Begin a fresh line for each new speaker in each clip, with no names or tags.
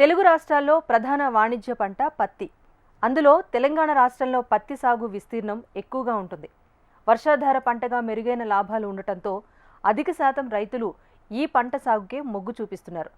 తెలుగు రాష్ట్రాల్లో ప్రధాన వాణిజ్య పంట పత్తి. అందులో తెలంగాణ రాష్ట్రంలో పత్తి సాగు విస్తీర్ణం ఎక్కువగా ఉంటుంది. వర్షాధార పంటగా మెరుగైన లాభాలు ఉండటంతో అధిక శాతం రైతులు ఈ పంట సాగుకే మొగ్గు చూపిస్తున్నారు.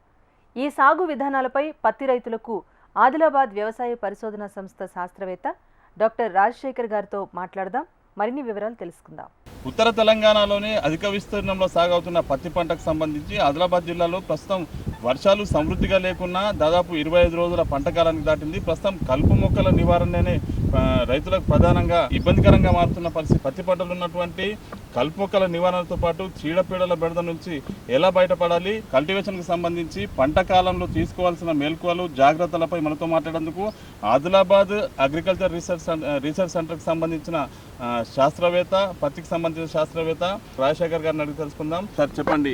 ఈ సాగు విధానాలపై పత్తి రైతులకు ఆదిలాబాద్ వ్యవసాయ పరిశోధన సంస్థ శాస్త్రవేత్త డాక్టర్ రాజశేఖర్ గారితో మాట్లాడదాం. మరిన్ని వివరాలు తెలుసుకుందాం.
ఉత్తర తెలంగాణలోని అధిక విస్తీర్ణంలో సాగవుతున్న పత్తి పంటకు సంబంధించి ఆదిలాబాద్ జిల్లాలో ప్రస్తుతం వర్షాలు సమృద్ధిగా లేకున్నా దాదాపు ఇరవై ఐదు రోజుల పంట కాలానికి దాటింది. ప్రస్తుతం కలుపు మొక్కల నివారణనే రైతులకు ప్రధానంగా ఇబ్బందికరంగా మారుతున్న పరిస్థితి. పత్తి పంటలో ఉన్నటువంటి కలుపు మొక్కల నివారణతో పాటు చీడపీడల బెడద నుంచి ఎలా బయటపడాలి? కల్టివేషన్కి సంబంధించి పంట కాలంలో తీసుకోవాల్సిన మేల్కువలు జాగ్రత్తలపై మనతో మాట్లాడేందుకు ఆదిలాబాద్ అగ్రికల్చర్ రీసెర్చ్ రీసెర్చ్ సెంటర్కి సంబంధించిన శాస్త్రవేత్త పత్తికి సంబంధించిన శాస్త్రవేత్త రాజశేఖర్ గారిని అడిగి తెలుసుకుందాం. సార్ చెప్పండి.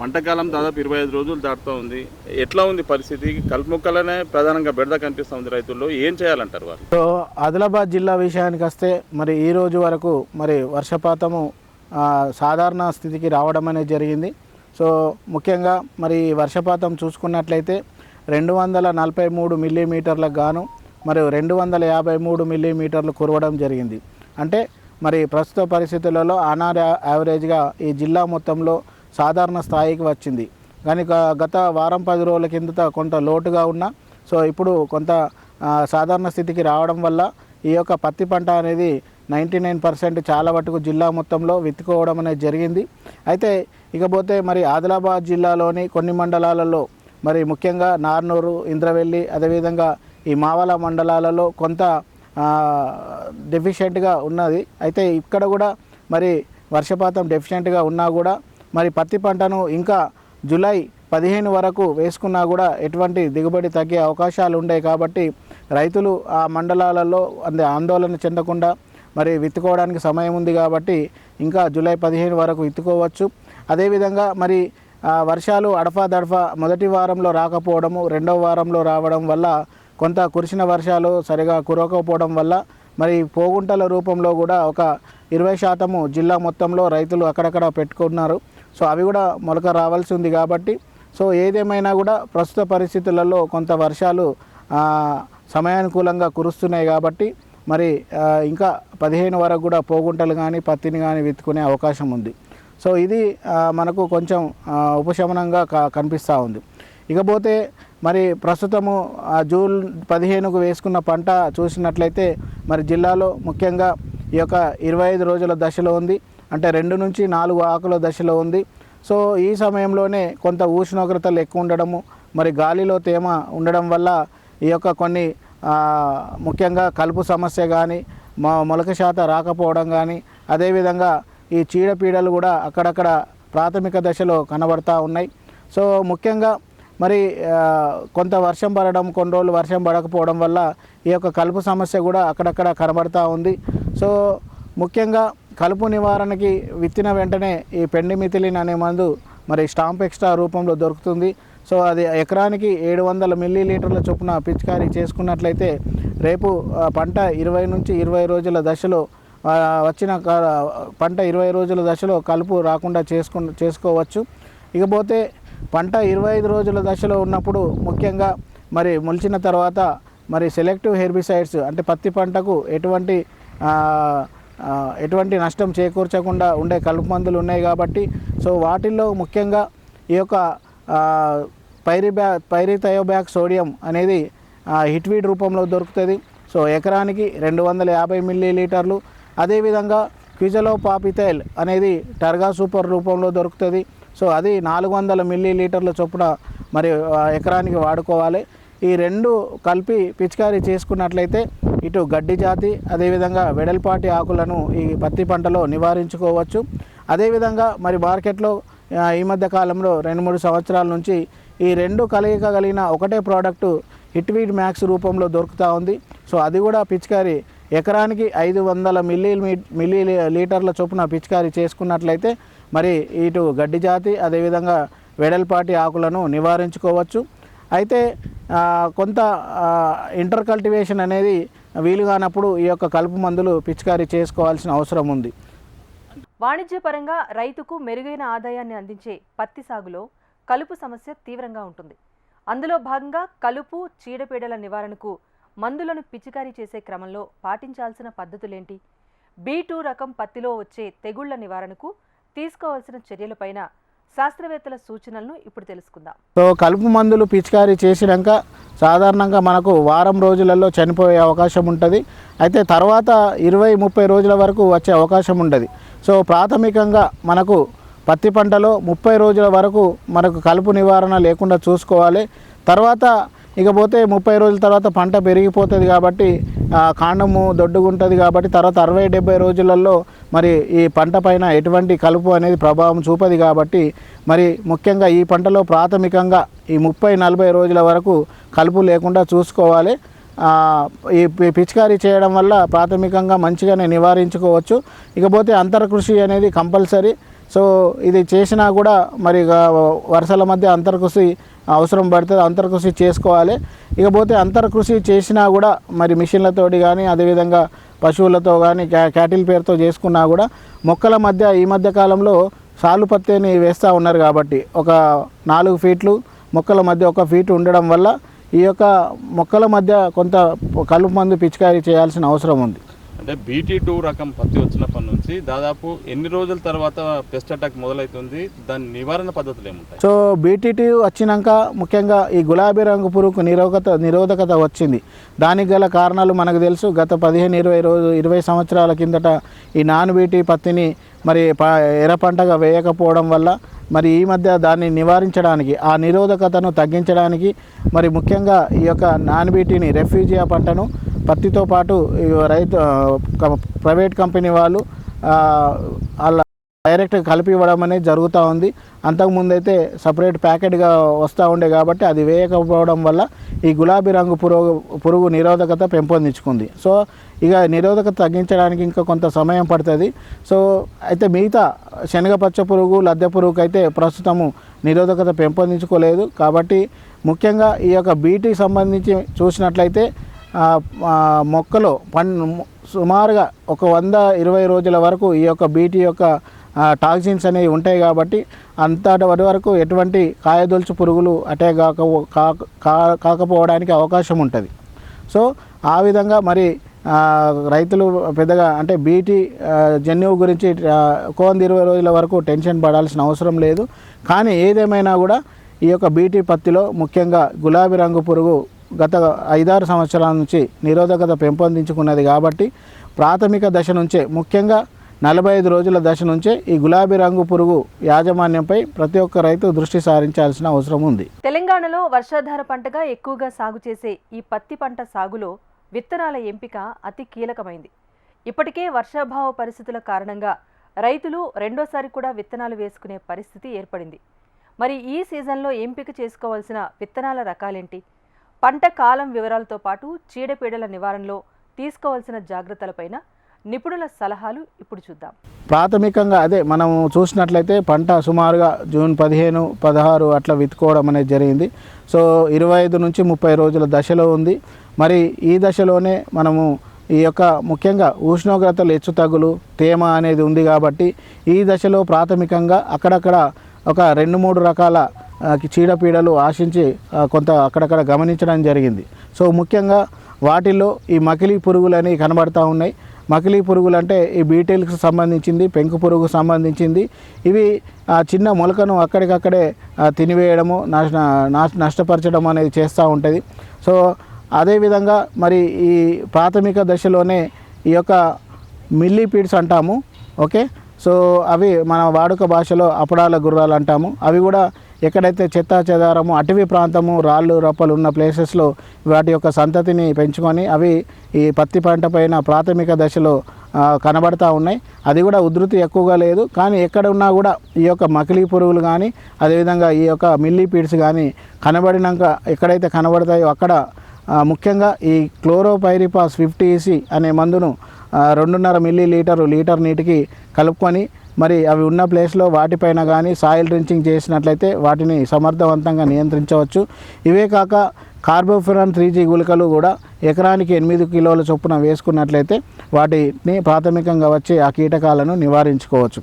పంట కాలం దాదాపు ఇరవై ఐదు రోజులు దాటుతూ ఉంది. ఎట్లా ఉంది పరిస్థితి? కలుపు మొక్కలనే ప్రధానంగా బెడద కనిపిస్తూ ఉంది రైతుల్లో. ఏం చేయాలంటారు వారు?
సో ఆదిలాబాద్ జిల్లా విషయానికి వస్తే మరి ఈ రోజు వరకు మరి వర్షపాతము సాధారణ స్థితికి రావడం అనేది జరిగింది. సో ముఖ్యంగా మరి వర్షపాతం చూసుకున్నట్లయితే రెండు వందల నలభై మూడు మిల్లీమీటర్లకు గాను మరియు రెండు వందల యాభై మూడు మిల్లీమీటర్లు కురవడం జరిగింది. అంటే మరి ప్రస్తుత పరిస్థితులలో అనార్ యావరేజ్గా ఈ జిల్లా మొత్తంలో సాధారణ స్థాయికి వచ్చింది. కానీ గ- గత వారం పది రోజుల కిందట కొంత లోటుగా ఉన్న సో ఇప్పుడు కొంత సాధారణ స్థితికి రావడం వల్ల ఈ యొక్క పత్తి పంట అనేది నైంటీ నైన్ పర్సెంట్ చాలా మటుకు జిల్లా మొత్తంలో విత్తుకోవడం అనేది జరిగింది. అయితే ఇకపోతే మరి ఆదిలాబాద్ జిల్లాలోని కొన్ని మండలాలలో మరి ముఖ్యంగా నార్నూరు ఇంద్రవెల్లి అదేవిధంగా ఈ మావల మండలాలలో కొంత డెఫిషియెంట్గా ఉన్నది. అయితే ఇక్కడ కూడా మరి వర్షపాతం డెఫిషియెంట్గా ఉన్నా కూడా మరి పత్తి పంటను ఇంకా జూలై పదిహేను వరకు వేసుకున్నా కూడా ఎటువంటి దిగుబడి తగ్గే అవకాశాలు ఉన్నాయి కాబట్టి రైతులు ఆ మండలాలలో అందే ఆందోళన చెందకుండా మరి విత్తుకోవడానికి సమయం ఉంది కాబట్టి ఇంకా జూలై పదిహేను వరకు విత్తుకోవచ్చు. అదేవిధంగా మరి ఆ, వర్షాలు అడఫా దడఫా మొదటి వారంలో రాకపోవడము రెండవ వారంలో రావడం వల్ల కొంత కురిసిన వర్షాలు సరిగా కురవకపోవడం వల్ల మరి పోగుంటల రూపంలో కూడా ఒక ఇరవై శాతము జిల్లా మొత్తంలో రైతులు అక్కడక్కడ పెట్టుకున్నారు. సో అవి కూడా మొలక రావాల్సి ఉంది కాబట్టి సో ఏదేమైనా కూడా ప్రస్తుత పరిస్థితులలో కొంత వర్షాలు సమయానుకూలంగా కురుస్తున్నాయి కాబట్టి మరి ఇంకా పదిహేను వరకు కూడా పోగుంటలు కానీ పత్తిని కానీ విత్తుకునే అవకాశం ఉంది. సో ఇది మనకు కొంచెం ఉపశమనంగా క కనిపిస్తూ ఉంది. ఇకపోతే మరి ప్రస్తుతము జూన్ పదిహేనుకు వేసుకున్న పంట చూసినట్లయితే మరి జిల్లాలో ముఖ్యంగా ఈ యొక్క ఇరవై ఐదు రోజుల దశలో ఉంది. అంటే రెండు నుంచి నాలుగు ఆకుల దశలో ఉంది. సో ఈ సమయంలోనే కొంత ఉష్ణోగ్రతలు ఎక్కువ ఉండడము మరి గాలిలో తేమ ఉండడం వల్ల ఈ యొక్క కొన్ని ముఖ్యంగా కలుపు సమస్య కానీ మా మొలక శాత రాకపోవడం కానీ అదేవిధంగా ఈ చీడపీడలు కూడా అక్కడక్కడ ప్రాథమిక దశలో కనబడతా ఉన్నాయి. సో ముఖ్యంగా మరి కొంత వర్షం పడడం కొన్ని రోజులు వర్షం పడకపోవడం వల్ల ఈ యొక్క కలుపు సమస్య కూడా అక్కడక్కడ కనబడతా ఉంది. సో ముఖ్యంగా కలుపు నివారణకి విత్తిన వెంటనే ఈ పెండిమిథిలిన్ అనే మందు మరి స్టాంప్ ఎక్స్ట్రా రూపంలో దొరుకుతుంది. సో అది ఎకరానికి ఏడు వందల మిల్లీ లీటర్ల చొప్పున పిచికారీ చేసుకున్నట్లయితే రేపు పంట ఇరవై నుంచి ఇరవై రోజుల దశలో వచ్చిన క- పంట ఇరవై రోజుల దశలో కలుపు రాకుండా చేసుకు చేసుకోవచ్చు. ఇకపోతే పంట ఇరవై ఐదు రోజుల దశలో ఉన్నప్పుడు ముఖ్యంగా మరి మొలిచిన తర్వాత మరి సెలెక్టివ్ హెర్బిసైడ్స్ అంటే పత్తి పంటకు ఎటువంటి ఎటువంటి నష్టం చేకూర్చకుండా ఉండే కలుపు మందులు ఉన్నాయి కాబట్టి సో వాటిల్లో ముఖ్యంగా ఈ యొక్క పైరిబ్యా పైరిథయోబ్యాక్ సోడియం అనేది హిట్వీడ్ రూపంలో దొరుకుతుంది. సో ఎకరానికి రెండు వందల యాభై మిల్లీ లీటర్లు అదేవిధంగా క్విజలో పాపిథైల్ అనేది టర్గా సూపర్ రూపంలో దొరుకుతుంది. సో అది నాలుగు వందల మిల్లీ లీటర్ల చొప్పున మరి ఎకరానికి వాడుకోవాలి. ఈ రెండు కలిపి పిచికారీ చేసుకున్నట్లయితే ఇటు గడ్డి జాతి అదేవిధంగా వెడల్పాటి ఆకులను ఈ పత్తి పంటలో నివారించుకోవచ్చు. అదేవిధంగా మరి మార్కెట్లో ఈ మధ్య కాలంలో రెండు మూడు సంవత్సరాల నుంచి ఈ రెండు కలయిక కలిగిన ఒకటే ప్రోడక్టు హిట్వీడ్ మ్యాక్స్ రూపంలో దొరుకుతూ ఉంది. సో అది కూడా పిచికారి ఎకరానికి ఐదు వందల మిల్లీ మీ- మిల్లీ లీటర్ల చొప్పున పిచికారీ చేసుకున్నట్లయితే మరి ఇటు గడ్డి జాతి అదేవిధంగా వెడల్పాటి ఆకులను నివారించుకోవచ్చు. అయితే కొంత ఇంటర్ కల్టివేషన్ అనేది వీలు కానప్పుడు ఈ యొక్క కలుపు మందులు పిచికారీ చేసుకోవాల్సిన అవసరం ఉంది.
వాణిజ్యపరంగా రైతుకు మెరుగైన ఆదాయాన్ని అందించే పత్తి సాగులో కలుపు సమస్య తీవ్రంగా ఉంటుంది. అందులో భాగంగా కలుపు చీడపీడల నివారణకు మందులను పిచికారీ చేసే క్రమంలో పాటించాల్సిన పద్ధతులేంటి? బీ టూ రకం పత్తిలో వచ్చే తెగుళ్ళ నివారణకు తీసుకోవాల్సిన చర్యలపైన శాస్త్రవేత్తల సూచనలను ఇప్పుడు తెలుసుకుందాం.
సో కలుపు మందులు పిచికారీ చేసినాక సాధారణంగా మనకు వారం రోజులలో చనిపోయే అవకాశం ఉంటుంది. అయితే తర్వాత ఇరవై ముప్పై రోజుల వరకు వచ్చే అవకాశం ఉండదు సో ప్రాథమికంగా మనకు పత్తి పంటలో ముప్పై రోజుల వరకు మనకు కలుపు నివారణ లేకుండా చూసుకోవాలి. తర్వాత ఇకపోతే ముప్పై రోజుల తర్వాత పంట పెరిగిపోతుంది కాబట్టి కాండము దొడ్డుగుంటుంది కాబట్టి తర్వాత అరవై డెబ్బై రోజులలో మరి ఈ పంట పైన ఎటువంటి కలుపు అనేది ప్రభావం చూపది కాబట్టి మరి ముఖ్యంగా ఈ పంటలో ప్రాథమికంగా ఈ ముప్పై నలభై రోజుల వరకు కలుపు లేకుండా చూసుకోవాలి. ఈ పిచికారీ చేయడం వల్ల ప్రాథమికంగా మంచిగానే నివారించుకోవచ్చు. ఇకపోతే అంతర కృషి అనేది కంపల్సరీ. సో ఇది చేసినా కూడా మరి ఇక వరుసల మధ్య అంతర్కృషి అవసరం పడుతుంది అంతర్కృషి చేసుకోవాలి. ఇకపోతే అంతర్కృషి చేసినా కూడా మరి మిషన్లతోటి కానీ అదేవిధంగా పశువులతో కానీ క్యా క్యాటిల్ పేరుతో చేసుకున్నా కూడా మొక్కల మధ్య ఈ మధ్య కాలంలో సాలు పత్తిని వేస్తూ ఉన్నారు కాబట్టి ఒక నాలుగు ఫీట్లు మొక్కల మధ్య ఒక ఫీట్ ఉండడం వల్ల ఈ యొక్క మొక్కల మధ్య కొంత కలుపు మందు పిచికారీ చేయాల్సిన అవసరం ఉంది.
అంటే బీటీ టూ రకం పత్తి వచ్చినప్పటి నుంచి దాదాపు ఎన్ని రోజుల తర్వాత పెస్ట్ అటాక్ మొదలవుతుంది దాని నివారణ పద్ధతులు ఏముంటాయి?
సో బీటీటీ వచ్చినాక ముఖ్యంగా ఈ గులాబీ రంగు పురుగుకు నిరోధకత నిరోధకత వచ్చింది. దానికి గల కారణాలు మనకు తెలుసు. గత పదిహేను ఇరవై రోజు ఇరవై సంవత్సరాల కిందట ఈ నాన్ బీటీ పత్తిని మరి ప ఎర్ర పంటగా వేయకపోవడం వల్ల మరి ఈ మధ్య దాన్ని నివారించడానికి ఆ నిరోధకతను తగ్గించడానికి మరి ముఖ్యంగా ఈ యొక్క నాన్ బీటీని రెఫ్యూజియా పంటను పత్తితో పాటు ఈ రైతు ప్రైవేట్ కంపెనీ వాళ్ళు వాళ్ళ డైరెక్ట్ కలిపి ఇవ్వడం అనేది జరుగుతూ ఉంది. అంతకుముందు అయితే సపరేట్ ప్యాకెట్గా వస్తూ ఉండే కాబట్టి అది వేయకపోవడం వల్ల ఈ గులాబీ రంగు పురుగు పురుగు నిరోధకత పెంపొందించుకుంది. సో ఇక నిరోధకత తగ్గించడానికి ఇంకా కొంత సమయం పడుతుంది. సో అయితే మిగతా శనగపచ్చ పురుగు లద్దె పురుగుకు అయితే ప్రస్తుతము నిరోధకత పెంపొందించుకోలేదు. కాబట్టి ముఖ్యంగా ఈ యొక్క బీటీకి సంబంధించి చూసినట్లయితే మొక్కలో పన్ సుమారుగా ఒక వంద ఇరవై రోజుల వరకు ఈ యొక్క బీటీ యొక్క టాక్సిన్స్ అనేవి ఉంటాయి కాబట్టి అంతటి వరి వరకు ఎటువంటి కాయదొలుచు పురుగులు అటాక్ కాక కా- కాకపోవడానికి అవకాశం ఉంటుంది. సో ఆ విధంగా మరి రైతులు పెద్దగా అంటే బీటీ జన్యువు గురించి ఒక వంద ఇరవై రోజుల వరకు టెన్షన్ పడాల్సిన అవసరం లేదు. కానీ ఏదేమైనా కూడా ఈ యొక్క బీటీ పత్తిలో ముఖ్యంగా గులాబీ రంగు పురుగు గత ఐదారు సంవత్సరాల నుంచి నిరోధకత పెంపొందించుకున్నది కాబట్టి ప్రాథమిక దశ నుంచే ముఖ్యంగా నలభై ఐదు రోజుల దశ నుంచే ఈ గులాబీ రంగు పురుగు యాజమాన్యంపై ప్రతి ఒక్క రైతు దృష్టి సారించాల్సిన అవసరం ఉంది.
తెలంగాణలో వర్షాధార పంటగా ఎక్కువగా సాగు చేసే ఈ పత్తి పంట సాగులో విత్తనాల ఎంపిక అతి కీలకమైంది. ఇప్పటికే వర్షాభావ పరిస్థితుల కారణంగా రైతులు రెండోసారి కూడా విత్తనాలు వేసుకునే పరిస్థితి ఏర్పడింది. మరి ఈ సీజన్లో ఎంపిక చేసుకోవాల్సిన విత్తనాల రకాలేంటి? పంట కాలం వివరాలతో పాటు చీడపీడల నివారణలో తీసుకోవాల్సిన జాగ్రత్తలపైన నిపుణుల సలహాలు ఇప్పుడు చూద్దాం.
ప్రాథమికంగా అదే మనం చూసినట్లయితే పంట సుమారుగా జూన్ పదిహేను పదహారు అట్లా విత్తుకోవడం అనేది జరిగింది. సో ఇరవై ఐదు నుంచి ముప్పై రోజుల దశలో ఉంది. మరి ఈ దశలోనే మనము ఈ యొక్క ముఖ్యంగా ఉష్ణోగ్రతలు హెచ్చుతగ్గులు తేమ అనేది ఉంది కాబట్టి ఈ దశలో ప్రాథమికంగా అక్కడక్కడ ఒక రెండు మూడు రకాల చీడపీడలు ఆశించి కొంత అక్కడక్కడ గమనించడం జరిగింది. సో ముఖ్యంగా వాటిల్లో ఈ మకిలీ పురుగులు అనేవి కనబడుతూ ఉన్నాయి. మకిలీ పురుగులు అంటే ఈ బీటెల్కి సంబంధించింది పెంకు పురుగు సంబంధించింది. ఇవి ఆ చిన్న మొలకను అక్కడికక్కడే తినివేయడము నాశ నష్టపరచడం అనేది చేస్తూ ఉంటుంది. సో అదేవిధంగా మరి ఈ ప్రాథమిక దశలోనే ఈ యొక్క మిల్లీపీడ్స్ అంటాము ఓకే? సో అవి మన వాడుక భాషలో అపడాల గుర్రాలు అంటాము. అవి కూడా ఎక్కడైతే చెత్త చెదారము అటవీ ప్రాంతము రాళ్ళు రప్పలు ఉన్న ప్లేసెస్లో వాటి యొక్క సంతతిని పెంచుకొని అవి ఈ పత్తి పంట పైన ప్రాథమిక దశలో కనబడతా ఉన్నాయి. అది కూడా ఉధృతి ఎక్కువగా లేదు. కానీ ఎక్కడ ఉన్నా కూడా ఈ యొక్క మకిలీ పురుగులు కానీ అదేవిధంగా ఈ యొక్క మిల్లీపీడ్స్ కానీ కనబడినాక ఎక్కడైతే కనబడతాయో అక్కడ ముఖ్యంగా ఈ క్లోరోపైరిపాస్ ఫిఫ్టీ ఈసీ అనే మందును రెండున్నర మిల్లీ లీటరు లీటర్ నీటికి కలుపుకొని మరి అవి ఉన్న ప్లేస్లో వాటిపైన కానీ సాయిల్ డ్రించింగ్ చేసినట్లయితే వాటిని సమర్థవంతంగా నియంత్రించవచ్చు. ఇవే కాక కార్బోఫిరాన్ త్రీ జీ గుళికలు కూడా ఎకరానికి ఎనిమిది కిలోల చొప్పున వేసుకున్నట్లయితే వాటిని ప్రాథమికంగా వచ్చే ఆ కీటకాలను నివారించుకోవచ్చు.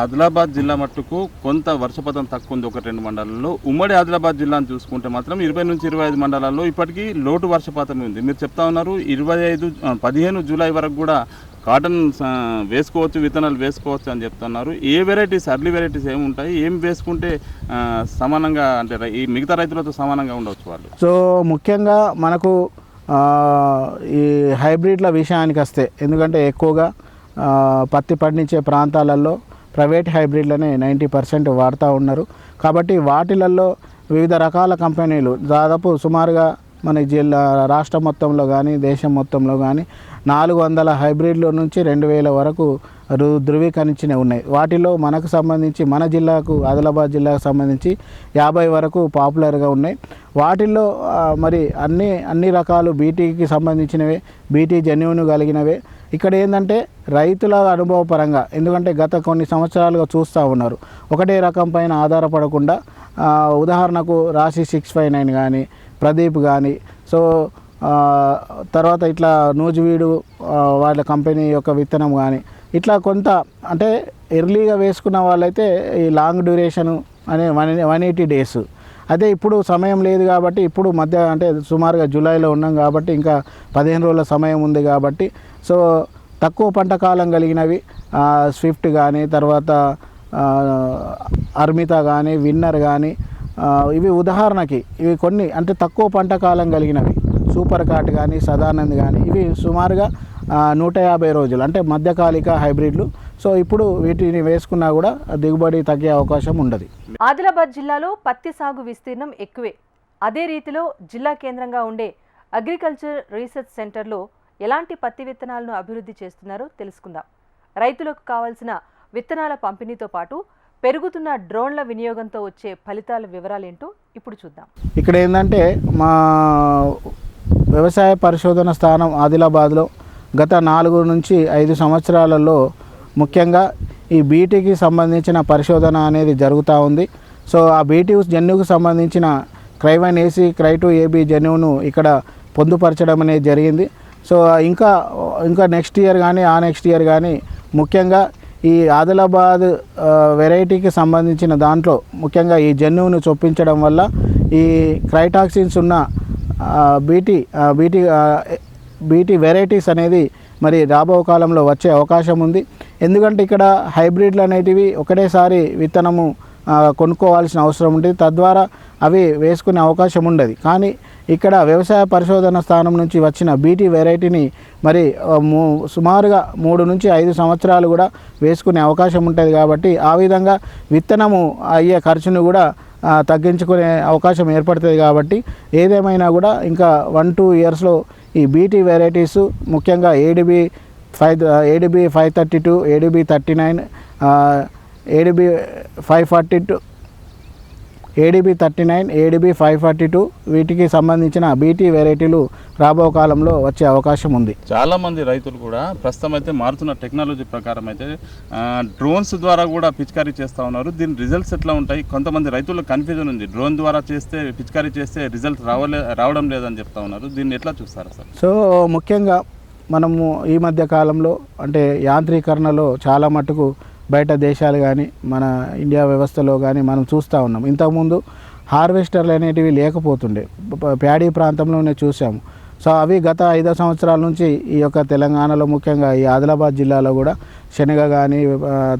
ఆదిలాబాద్ జిల్లా మట్టుకు కొంత వర్షపాతం తక్కువ ఉంది ఒక రెండు మండలాల్లో. ఉమ్మడి ఆదిలాబాద్ జిల్లాను చూసుకుంటే మాత్రం ఇరవై నుంచి ఇరవై ఐదు మండలాల్లో ఇప్పటికీ లోటు వర్షపాతం ఉంది. మీరు చెప్తా ఉన్నారు ఇరవై ఐదు పదిహేను జూలై వరకు కూడా కాటన్ వేసుకోవచ్చు విత్తనాలు వేసుకోవచ్చు అని చెప్తున్నారు. ఏ వెరైటీస్ అర్లీ వెరైటీస్ ఏమి ఉంటాయి? ఏం వేసుకుంటే సమానంగా అంటే ఈ మిగతా రైతులతో సమానంగా ఉండవచ్చు వాళ్ళు?
సో ముఖ్యంగా మనకు ఈ హైబ్రిడ్ల విషయానికి వస్తే ఎందుకంటే ఎక్కువగా పత్తి పండించే ప్రాంతాలలో ప్రైవేట్ హైబ్రిడ్లనే నైంటీ పర్సెంట్ వాడుతూ ఉన్నారు. కాబట్టి వాటిలలో వివిధ రకాల కంపెనీలు దాదాపు సుమారుగా మన జిల్లా రాష్ట్ర మొత్తంలో కానీ దేశం మొత్తంలో కానీ నాలుగు వందల హైబ్రిడ్ల నుంచి రెండు వేల వరకు రు- ధృవీకరించినవి ఉన్నాయి. వాటిలో మనకు సంబంధించి మన జిల్లాకు ఆదిలాబాద్ జిల్లాకు సంబంధించి యాభై వరకు పాపులర్గా ఉన్నాయి. వాటిల్లో మరి అన్ని అన్ని రకాలు బీటీకి సంబంధించినవే బీటీ జన్యువును కలిగినవే. ఇక్కడ ఏంటంటే రైతుల అనుభవపరంగా ఎందుకంటే గత కొన్ని సంవత్సరాలుగా చూస్తూ ఉన్నారు. ఒకటే రకం పైన ఆధారపడకుండా ఉదాహరణకు రాశి సిక్స్ ఫైవ్ నైన్ కానీ ప్రదీప్ కానీ సో తర్వాత ఇట్లా నూజివీడు వాళ్ళ కంపెనీ యొక్క విత్తనం కానీ ఇట్లా కొంత అంటే ఎర్లీగా వేసుకున్న వాళ్ళైతే ఈ లాంగ్ డ్యూరేషన్ అనే వన్ వన్ ఎయిటీ డేస్ అదే ఇప్పుడు సమయం లేదు కాబట్టి ఇప్పుడు మధ్య అంటే సుమారుగా జూలైలో ఉన్నాం కాబట్టి ఇంకా పదిహేను రోజుల సమయం ఉంది కాబట్టి. సో తక్కువ పంట కాలం కలిగినవి స్విఫ్ట్ కానీ తర్వాత అర్మిత కానీ విన్నర్ కానీ ఇవి ఉదాహరణకి ఇవి కొన్ని అంటే తక్కువ పంట కాలం కలిగినవి. సూపర్ కార్ట్ కానీ సదానంద్ కానీ ఇవి సుమారుగా నూట యాభై రోజులు అంటే మధ్యకాలిక హైబ్రిడ్లు. సో ఇప్పుడు వీటిని వేసుకున్నా కూడా దిగుబడి తగ్గే అవకాశం ఉండదు.
ఆదిలాబాద్ జిల్లాలో పత్తి సాగు విస్తీర్ణం ఎక్కువే. అదే రీతిలో జిల్లా కేంద్రంగా ఉండే అగ్రికల్చర్ రీసెర్చ్ సెంటర్లో ఎలాంటి పత్తి విత్తనాలను అభివృద్ధి చేస్తున్నారో తెలుసుకుందాం. రైతులకు కావాల్సిన విత్తనాల పంపిణీతో పాటు పెరుగుతున్న డ్రోన్ల వినియోగంతో వచ్చే ఫలితాల వివరాలేంటో ఇప్పుడు చూద్దాం.
ఇక్కడ ఏంటంటే మా వ్యవసాయ పరిశోధన స్థానం ఆదిలాబాద్లో. గత నాలుగు నుంచి ఐదు సంవత్సరాలలో ముఖ్యంగా ఈ బీటీకి సంబంధించిన పరిశోధన అనేది జరుగుతూ ఉంది. సో ఆ బీటీ జన్యుకు సంబంధించిన క్రైవన్ ఏసీ క్రైటు ఏబీ జన్యువును ఇక్కడ పొందుపరచడం అనేది జరిగింది. సో ఇంకా ఇంకా నెక్స్ట్ ఇయర్ కానీ ఆ నెక్స్ట్ ఇయర్ కానీ ముఖ్యంగా ఈ ఆదిలాబాద్ వెరైటీకి సంబంధించిన దాంట్లో ముఖ్యంగా ఈ జన్యువును చొప్పించడం వల్ల ఈ క్రైటాక్సిన్స్ ఉన్న బీటీ బీటీ బీటీ వెరైటీస్ అనేది మరి రాబో కాలంలో వచ్చే అవకాశం ఉంది. ఎందుకంటే ఇక్కడ హైబ్రిడ్లు అనేటివి ఒకటేసారి విత్తనము కొనుక్కోవాల్సిన అవసరం ఉంటుంది. తద్వారా అవి వేసుకునే అవకాశం ఉండదు. కానీ ఇక్కడ వ్యవసాయ పరిశోధన స్థానం నుంచి వచ్చిన బీటీ వెరైటీని మరి మూ- సుమారుగా మూడు నుంచి ఐదు సంవత్సరాలు కూడా వేసుకునే అవకాశం ఉంటుంది కాబట్టి ఆ విధంగా విత్తనము అయ్యే ఖర్చును కూడా తగ్గించుకునే అవకాశం ఏర్పడుతుంది కాబట్టి ఏదేమైనా కూడా ఇంకా వన్ టూ ఇయర్స్లో ఈ బీటీ వెరైటీస్ ముఖ్యంగా ADB five ADB five thirty two ADB thirty nine ADB five forty two ADB thirty nine ADB five forty two వీటికి సంబంధించిన బీటీ వెరైటీలు రాబో కాలంలో వచ్చే అవకాశం ఉంది.
చాలా మంది రైతులు కూడా ప్రస్తుతం అయితే మారుతున్న టెక్నాలజీ ప్రకారం అయితే డ్రోన్స్ ద్వారా కూడా పిచికారీ చేస్తూ ఉన్నారు. దీని రిజల్ట్స్ ఎట్లా ఉంటాయి? కొంతమంది రైతులకు కన్ఫ్యూజన్ ఉంది. డ్రోన్ ద్వారా చేస్తే పిచికారీ చేస్తే రిజల్ట్ రావలే రావడం లేదని చెప్తా ఉన్నారు. దీన్ని ఎట్లా చూస్తారు సార్?
సో ముఖ్యంగా మనము ఈ మధ్య కాలంలో అంటే యాంత్రీకరణలో చాలా మటుకు బయట దేశాలు కానీ మన ఇండియా వ్యవస్థలో కానీ మనం చూస్తూ ఉన్నాం. ఇంతకుముందు హార్వెస్టర్లు అనేటివి లేకపోతుండే. ప్యాడీ ప్రాంతంలోనే చూసాము. సో అవి గత ఐదు సంవత్సరాల నుంచి ఈ యొక్క తెలంగాణలో ముఖ్యంగా ఈ ఆదిలాబాద్ జిల్లాలో కూడా శనగ కానీ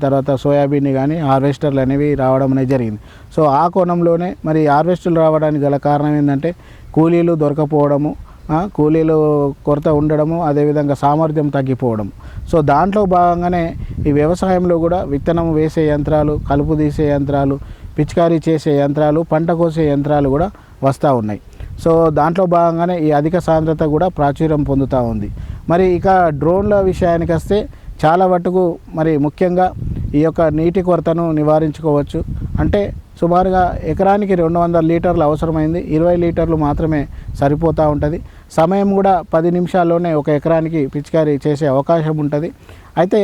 తర్వాత సోయాబీన్ కానీ హార్వెస్టర్లు అనేవి రావడం అనేది జరిగింది. సో ఆ కోణంలోనే మరి హార్వెస్టర్లు రావడానికి గల కారణం ఏంటంటే కూలీలు దొరకపోవడము కూలీలు కొరత ఉండడము అదేవిధంగా సామర్థ్యం తగ్గిపోవడం. సో దాంట్లో భాగంగానే ఈ వ్యవసాయంలో కూడా విత్తనం వేసే యంత్రాలు కలుపు తీసే యంత్రాలు పిచికారీ చేసే యంత్రాలు పంట కోసే యంత్రాలు కూడా వస్తూ ఉన్నాయి. సో దాంట్లో భాగంగానే ఈ అధిక సాంద్రత కూడా ప్రాచుర్యం పొందుతూ ఉంది. మరి ఇక డ్రోన్ల విషయానికి వస్తే చాలా మటుకు మరి ముఖ్యంగా ఈ యొక్క నీటి కొరతను నివారించుకోవచ్చు. అంటే సుమారుగా ఎకరానికి రెండు వందల లీటర్లు అవసరమైంది. ఇరవై లీటర్లు మాత్రమే సరిపోతూ ఉంటుంది. సమయం కూడా పది నిమిషాల్లోనే ఒక ఎకరానికి పిచికారీ చేసే అవకాశం ఉంటుంది. అయితే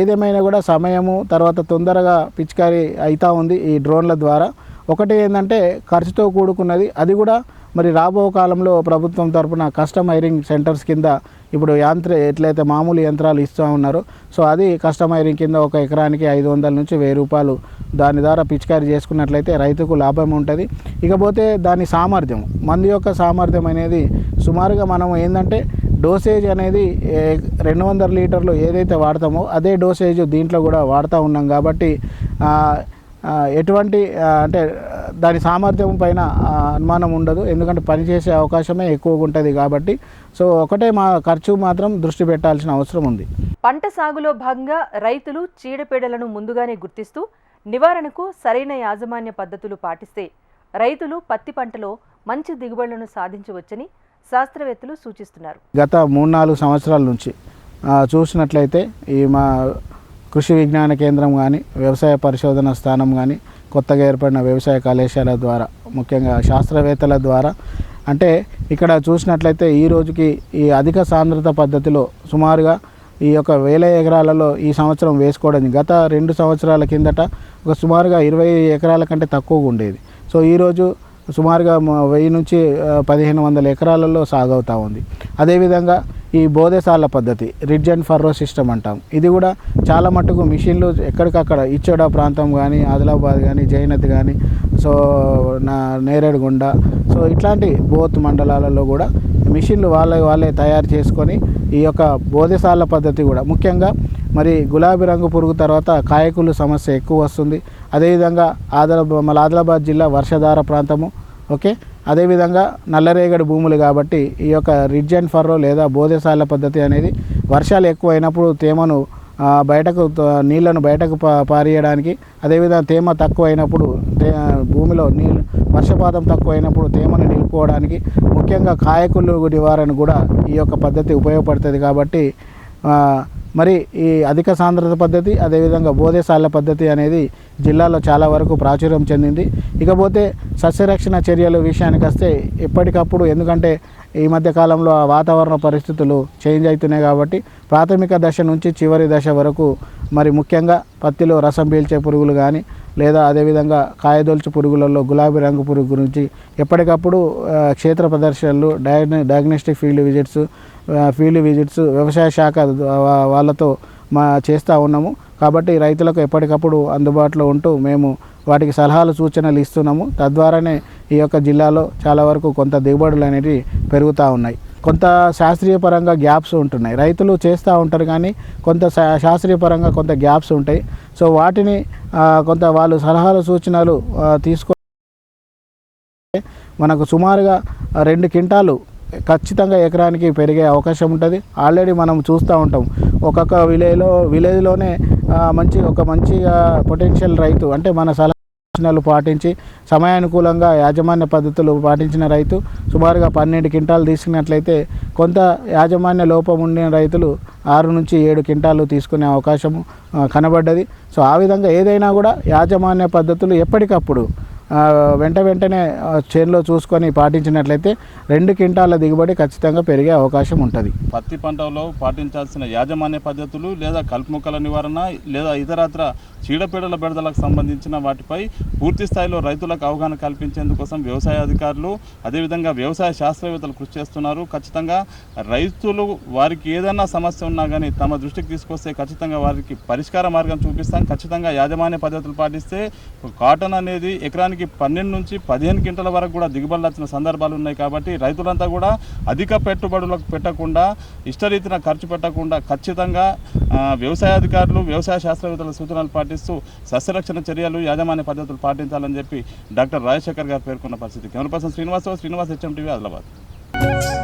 ఏదేమైనా కూడా సమయము తర్వాత తొందరగా పిచికారీ అవుతూ ఉంది ఈ డ్రోన్ల ద్వారా. ఒకటి ఏంటంటే ఖర్చుతో కూడుకున్నది. అది కూడా మరి రాబో కాలంలో ప్రభుత్వం తరఫున కస్టమ్ ఐరింగ్ సెంటర్స్ కింద ఇప్పుడు యాంత్ర ఎట్లయితే మామూలు యంత్రాలు ఇస్తూ ఉన్నారో సో అది కస్టమ్ ఐరింగ్ కింద ఒక ఎకరానికి ఐదు వందల నుంచి వెయ్యి రూపాయలు దాని ద్వారా పిచికారీ చేసుకున్నట్లయితే రైతుకు లాభం ఉంటుంది. ఇకపోతే దాని సామర్థ్యం మందు యొక్క సామర్థ్యం అనేది సుమారుగా మనం ఏంటంటే డోసేజ్ అనేది రెండు వందల లీటర్లు ఏదైతే వాడతామో అదే డోసేజ్ దీంట్లో కూడా వాడుతూ ఉన్నాం కాబట్టి ఎటువంటి అంటే దాని సామర్థ్యం పైన అనుమానం ఉండదు. ఎందుకంటే పనిచేసే అవకాశమే ఎక్కువగా ఉంటుంది కాబట్టి. సో ఒకటే మా ఖర్చు మాత్రం దృష్టి పెట్టాల్సిన అవసరం ఉంది.
పంట సాగులో భాగంగా రైతులు చీడపీడలను ముందుగానే గుర్తిస్తూ నివారణకు సరైన యాజమాన్య పద్ధతులు పాటిస్తే రైతులు పత్తి పంటలో మంచి దిగుబడులను సాధించవచ్చని శాస్త్రవేత్తలు సూచిస్తున్నారు.
గత మూడు నాలుగు సంవత్సరాల నుంచి చూసినట్లయితే ఈ మా కృషి విజ్ఞాన కేంద్రం కానీ వ్యవసాయ పరిశోధన స్థానం కానీ కొత్తగా ఏర్పడిన వ్యవసాయ కళాశాల ద్వారా ముఖ్యంగా శాస్త్రవేత్తల ద్వారా. అంటే ఇక్కడ చూసినట్లయితే ఈ రోజుకి ఈ అధిక సాంద్రత పద్ధతిలో సుమారుగా ఈ యొక్క వేల ఎకరాలలో ఈ సంవత్సరం వేసుకోవడం గత రెండు సంవత్సరాల కిందట ఒక సుమారుగా ఇరవై ఎకరాల కంటే తక్కువగా ఉండేది. సో ఈరోజు సుమారుగా వెయ్యి నుంచి పదిహేను వందల ఎకరాలలో సాగవుతూ ఉంది. అదేవిధంగా ఈ బోధేసాల పద్ధతి రిడ్జ్ అండ్ ఫర్రో సిస్టమ్ అంటాం. ఇది కూడా చాలా మట్టుకు మిషన్లు ఎక్కడికక్కడ ఇచ్చోడా ప్రాంతం కానీ ఆదిలాబాద్ కానీ జైనత్ కానీ సో నా నేరేడుగొండ సో ఇట్లాంటి బోత్ మండలాలలో కూడా మిషన్లు వాళ్ళే వాళ్ళే తయారు చేసుకొని ఈ యొక్క బోధసాల పద్ధతి కూడా. ముఖ్యంగా మరి గులాబీ రంగు పురుగు తర్వాత కాయకులు సమస్య ఎక్కువ వస్తుంది. అదేవిధంగా ఆదిలాబాద్ మన ఆదిలాబాద్ జిల్లా వర్షధార ప్రాంతము ఓకే? అదేవిధంగా నల్లరేగడి భూములు కాబట్టి ఈ యొక్క రిడ్జ్ అండ్ ఫర్రో లేదా బోధసాల పద్ధతి అనేది వర్షాలు ఎక్కువైనప్పుడు తేమను బయటకు నీళ్ళను బయటకు పారేయడానికి అదేవిధంగా తేమ తక్కువైనప్పుడు తే భూమిలో నీళ్ళు వర్షపాతం తక్కువైనప్పుడు తేమను నిలుపుకోవడానికి ముఖ్యంగా కాయకులు నివారణ కూడా ఈ యొక్క పద్ధతి ఉపయోగపడుతుంది కాబట్టి మరి ఈ అధిక సాంద్రత పద్ధతి అదేవిధంగా బోధేశాల పద్ధతి అనేది జిల్లాలో చాలా వరకు ప్రాచుర్యం చెందింది. ఇకపోతే సస్యరక్షణ చర్యల విషయానికి వస్తే ఎప్పటికప్పుడు ఎందుకంటే ఈ మధ్య కాలంలో ఆ వాతావరణ పరిస్థితులు చేంజ్ అవుతున్నాయి కాబట్టి ప్రాథమిక దశ నుంచి చివరి దశ వరకు మరి ముఖ్యంగా పత్తిలో రసం పీల్చే పురుగులు కానీ లేదా అదేవిధంగా కాయదొలుచు పురుగులలో గులాబీ రంగు పురుగు గురించి ఎప్పటికప్పుడు క్షేత్ర ప్రదర్శనలు డయాగ్న diagnostic field visits field visits వ్యవసాయ శాఖ వాళ్ళతో మా చేస్తూ ఉన్నాము. కాబట్టి రైతులకు ఎప్పటికప్పుడు అందుబాటులో ఉంటూ మేము వాటికి సలహాలు సూచనలు ఇస్తున్నాము. తద్వారానే ఈ యొక్క జిల్లాలో చాలా వరకు కొంత దిగుబడులు అనేవి పెరుగుతూ ఉన్నాయి. కొంత శాస్త్రీయ పరంగా గ్యాప్స్ ఉంటున్నాయి. రైతులు చేస్తూ ఉంటారు కానీ కొంత శా- శాస్త్రీయ పరంగా కొంత గ్యాప్స్ ఉంటాయి. సో వాటిని కొంత వాళ్ళు సలహాలు సూచనలు తీసుకో మనకు సుమారుగా రెండు క్వింటాలు ఖచ్చితంగా ఎకరానికి పెరిగే అవకాశం ఉంటుంది. ఆల్రెడీ మనం చూస్తూ ఉంటాం. ఒక్కొక్క విలేజ్లో విలేజ్లోనే మంచి ఒక మంచి పొటెన్షియల్ రైతు అంటే మన సలహాలు సూచనలు పాటించి సమయానుకూలంగా యాజమాన్య పద్ధతులు పాటించిన రైతు సుమారుగా పన్నెండు క్వింటాలు తీసుకున్నట్లయితే కొంత యాజమాన్య లోపం ఉండిన రైతులు ఆరు నుంచి ఏడు క్వింటాలు తీసుకునే అవకాశం కనబడ్డది. సో ఆ విధంగా ఏదైనా కూడా యాజమాన్య పద్ధతులు ఎప్పటికప్పుడు వెంట వెంటనే ఆ, చేనులో చూసుకొని పాటించినట్లయితే రెండు క్వింటాల దిగుబడి ఖచ్చితంగా పెరిగే అవకాశం ఉంటుంది.
పత్తి పంటలో పాటించాల్సిన యాజమాన్య పద్ధతులు లేదా కలుపు మొక్కల నివారణ లేదా ఇతరత్ర చీడపీడల బెడదలకు సంబంధించిన వాటిపై పూర్తి స్థాయిలో రైతులకు అవగాహన కల్పించేందుకోసం వ్యవసాయ అధికారులు అదేవిధంగా వ్యవసాయ శాస్త్రవేత్తలు కృషి చేస్తున్నారు. ఖచ్చితంగా రైతులు వారికి ఏదైనా సమస్య ఉన్నా కానీ తమ దృష్టికి తీసుకొస్తే ఖచ్చితంగా వారికి పరిష్కార మార్గం చూపిస్తాం. ఖచ్చితంగా యాజమాన్య పద్ధతులు పాటిస్తే కాటన్ అనేది ఎకరానికి పన్నెండు నుంచి పదిహేను క్వింటల వరకు కూడా దిగుబడులు వచ్చిన సందర్భాలు ఉన్నాయి కాబట్టి రైతులంతా కూడా అధిక పెట్టుబడులకు పెట్టకుండా ఇష్టరీతిన ఖర్చు పెట్టకుండా ఖచ్చితంగా వ్యవసాయ అధికారులు వ్యవసాయ శాస్త్రవేత్తల సూచనలు పాటిస్తూ సస్యరక్షణ చర్యలు యాజమాన్య పద్ధతులు పాటించాలని చెప్పి డాక్టర్ రాజశేఖర్ గారు పేర్కొన్న పరిస్థితి. Camera person Srinivasarao Srinivas HM TV Adilabad.